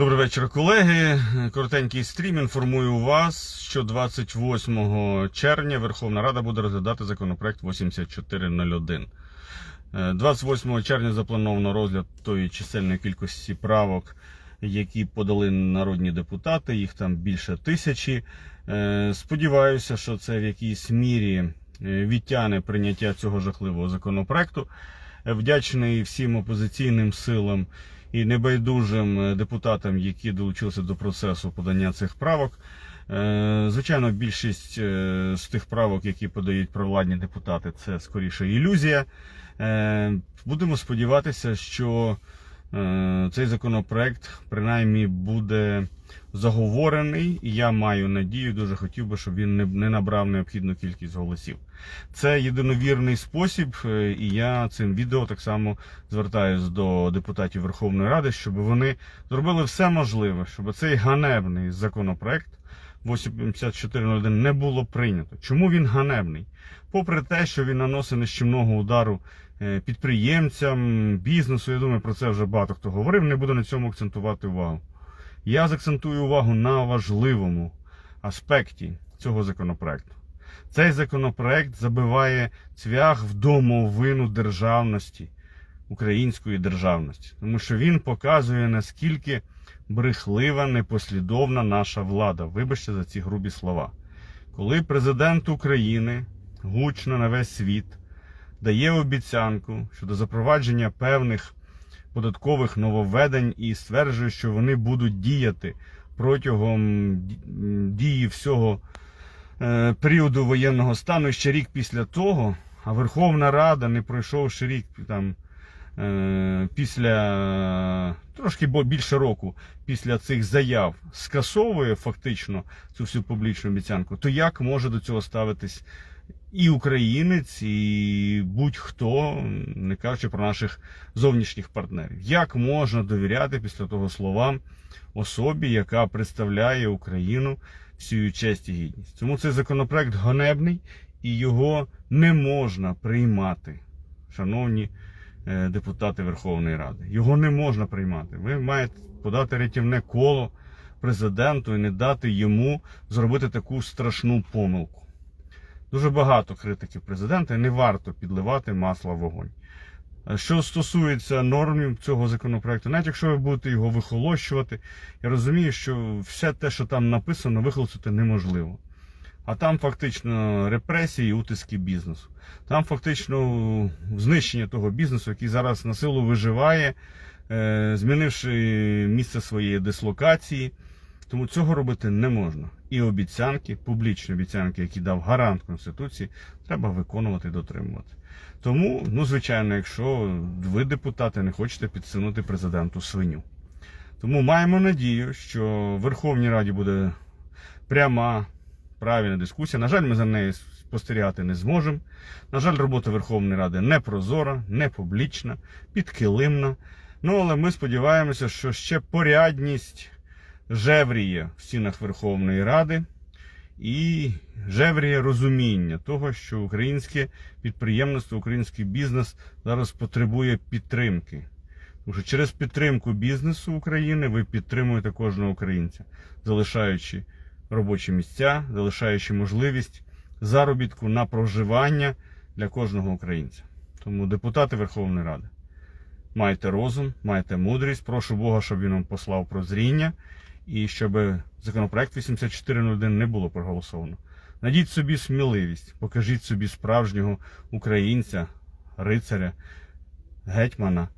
Добрий вечір, колеги. Коротенький стрім. Інформую вас, що 28 червня Верховна Рада буде розглядати законопроект 8401. Е, 28 червня заплановано розгляд тої чисельної кількості правок, які подали народні депутати. Їх там більше тисячі. Е, Сподіваюся, що це в якійсь мірі е, відтягне прийняття цього жахливого законопроекту. Е, Вдячний всім опозиційним силам і небайдужим е, депутатам, які долучилися до процесу подання цих правок. Е, Звичайно, більшість е, з тих правок, які подають провладні депутати, це скоріше ілюзія. Будемо сподіватися, що цей законопроект принаймні буде заговорений, і я маю надію, дуже хотів би, щоб він не- набрав необхідну кількість голосів. Це єдиновірний спосіб, е, і я цим відео так само звертаюсь до депутатів Верховної Ради, щоб вони зробили все можливе, щоб цей ганебний законопроект 8401 не було прийнято. Чому він ганебний? Попри те, що він наносить нищівного удару е, підприємцям, бізнесу, я думаю, про це вже багато хто говорив, не буду на цьому акцентувати увагу. Я закцентую увагу на важливому аспекті цього законопроекту. Цей законопроект забиває цвях в домовину державності, української державності, тому що він показує, наскільки брехлива, непослідовна наша влада. Вибачте за ці грубі слова. Коли президент України гучно на весь світ дає обіцянку щодо запровадження певних податкових нововведень і стверджує, що вони будуть діяти протягом дії всього е, періоду воєнного стану ще рік після того, а Верховна Рада, не пройшовши рік там після трошки більше року після цих заяв скасовує фактично цю всю публічну обіцянку, то як може до цього ставитись і українець, і будь-хто, не кажучи про наших зовнішніх партнерів? Як можна довіряти після того словам особі, яка представляє Україну всю честь і гідність? Тому цей законопроект ганебний і його не можна приймати, шановні е, депутати Верховної Ради. Його не можна приймати. Ви маєте подати рятівне коло президенту і не дати йому зробити таку страшну помилку. Дуже багато критиків президента не варто підливати масло в вогонь. Е, Що стосується нормів цього законопроекту, навіть якщо ви будете його вихолощувати, я розумію, що все те, що там написано, вихолостити неможливо. А там фактично репресії і утиски бізнесу. Там фактично знищення того бізнесу, який зараз на силу виживає, е, змінивши місце своєї дислокації. Тому цього робити не можна. І обіцянки, публічні обіцянки, які дав гарант Конституції, треба виконувати і дотримувати. Тому, ну, звичайно, якщо ви, депутати, не хочете підсунути президенту свиню. Тому маємо надію, що в Верховній Раді буде пряма, правильна дискусія. На жаль, ми за нею спостерігати не зможемо. На жаль, робота Верховної Ради не прозора, не публічна, підкилимна. Ну, але ми сподіваємося, що ще порядність жевріє в стінах Верховної Ради і жевріє розуміння того, що українське підприємництво, український бізнес зараз потребує підтримки. Тому що через підтримку бізнесу України ви підтримуєте кожного українця, залишаючи робочі місця, залишаючи можливість заробітку на проживання для кожного українця. Тому депутати Верховної Ради, майте розум, майте мудрість. Прошу Бога, щоб він вам послав прозріння і щоб законопроект 8401 не було проголосовано. Найдіть собі сміливість, покажіть собі справжнього українця, рицаря, гетьмана.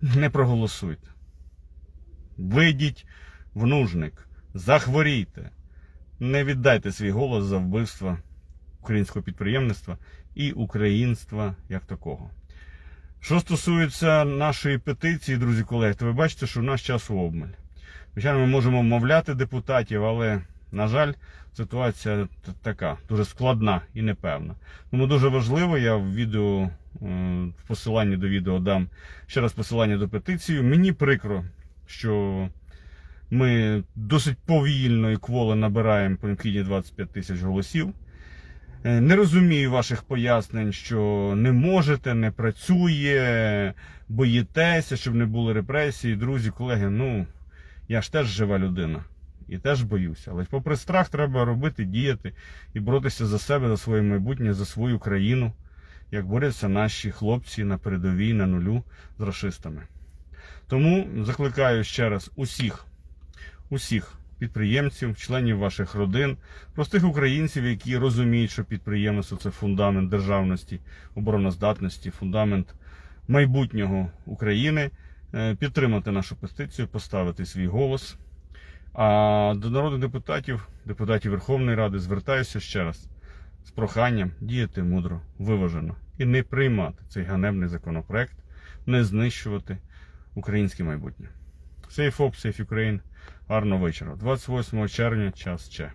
Не проголосуйте. Вийдіть в нужник, захворійте, не віддайте свій голос за вбивство українського підприємництва і українства як такого. Що стосується нашої петиції, друзі колеги, то ви бачите, що в нас часу обмаль. Звичайно, ми можемо вмовляти депутатів, але, на жаль, ситуація така дуже складна і непевна. Тому дуже важливо, я в відео е, в посиланні до відео дам ще раз посилання до петиції. Мені прикро, що ми досить повільно і кволо набираємо по необхідні 25 тисяч голосів. Е, Не розумію ваших пояснень, що не можете, не працює, боїтеся, щоб не було репресій. Друзі, колеги, ну Я ж теж жива людина. І теж боюся. Але попри страх, треба робити, діяти і боротися за себе, за своє майбутнє, за свою країну, як борються наші хлопці на передовій, на нулю з расистами. Тому закликаю ще раз усіх, усіх підприємців, членів ваших родин, простих українців, які розуміють, що підприємництво це фундамент державності, обороноздатності, фундамент майбутнього України, е, підтримати нашу петицію, поставити свій голос. А до народних депутатів, депутатів Верховної Ради, звертаюся ще раз з проханням діяти мудро, виважено і не приймати цей ганебний законопроект, не знищувати українське майбутнє. Safe Hope, Safe Ukraine. Гарного вечора. 28 червня, час ще.